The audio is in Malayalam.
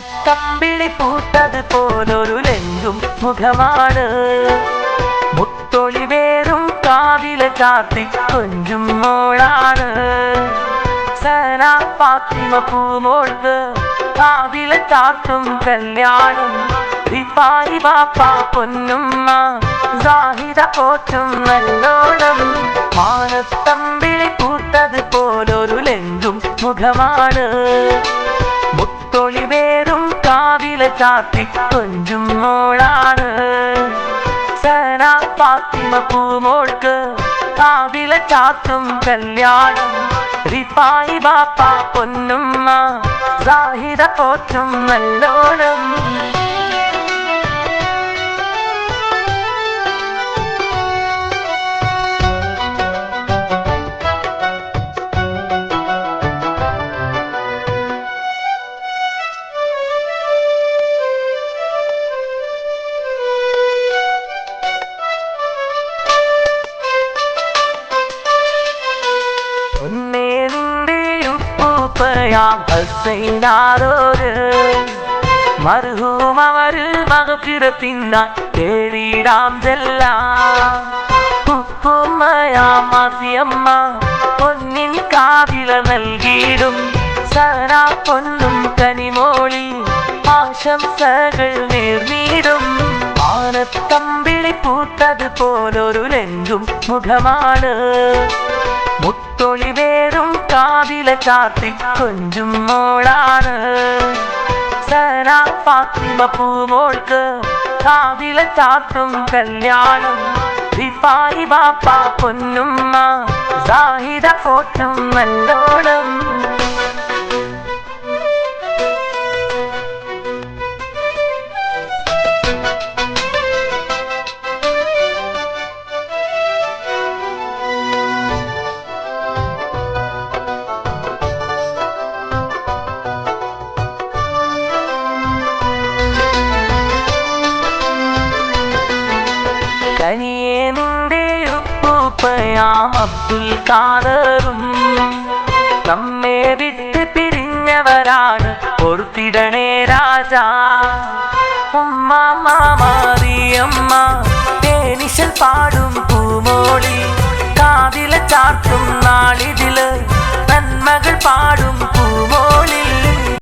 മാനത്തമ്പിളി പൂത്തത് പോലൊരു ലെങ്കും മുഖമാണ്. മുത്തൊളി വേറും കാതില കാത്തി കൊഞ്ചും മോളാണ്. സനാ പാത്തിമ പൂമോൾക്ക് കാതില കാത്തും കല്യാണം. റിഫായി ബാപ്പ പൊന്നുമ്മ സാഹിത പോറ്റും നല്ലോണം. മാനത്തമ്പിളി പൂത്തത് പോലൊരു ലെങ്കും മുഖമാണ്. മുത്തൊളി വേറും ചാത്തി കൊഞ്ചും മോളാണ്. സനാ പാത്തിമ പൂമോൾക്ക് കാവില ചാത്തും കല്യാണം. റിപ്പായി ബാപ്പ പൊന്നുമ്മ സാഹിത പോറ്റും നല്ലോണം. ഉപ്പയാം ഹസൈനാരോര് മർഹൂം അവര് മകപ്പിറപ്പിന്നാൻ തേടിടാം ചെല്ലാം ഉപ്പുമ്മയാം മാസിയമ്മ പൊന്നിൻ കാവില നൽകിയിടും സന പൊന്നും കനിമോളി ആശംസകൾ നേർന്നിടും ആനത്തമ്പിളി പൂത്തത് പോലൊരു ലെങ്കും മുഖമാണ് മുത്തൊളി വേറും കാതില ചാർത്തി കൊഞ്ചും മോളാണ്. സന ഫാത്തിമ പൂമോൾക്ക് കാതിലെ ചാത്തും കല്യാണം. റിഫായി ബാപ്പ പൊന്നുമ്മ സാഹിത കോട്ടം നല്ലോണം. ഉപ്പൂപ്പയാം അബ്ദുൽ കാദറും നമ്മെ വിട്ട് പിരിഞ്ഞവരാണ് പൊറുത്തിടണേ രാജാ. ഉമ്മ മാറിയമ്മ തേനിശൽ പാടും പൂമോളി കാതില ചാർത്തും നാളിതിൽ നന്മകൾ പാടും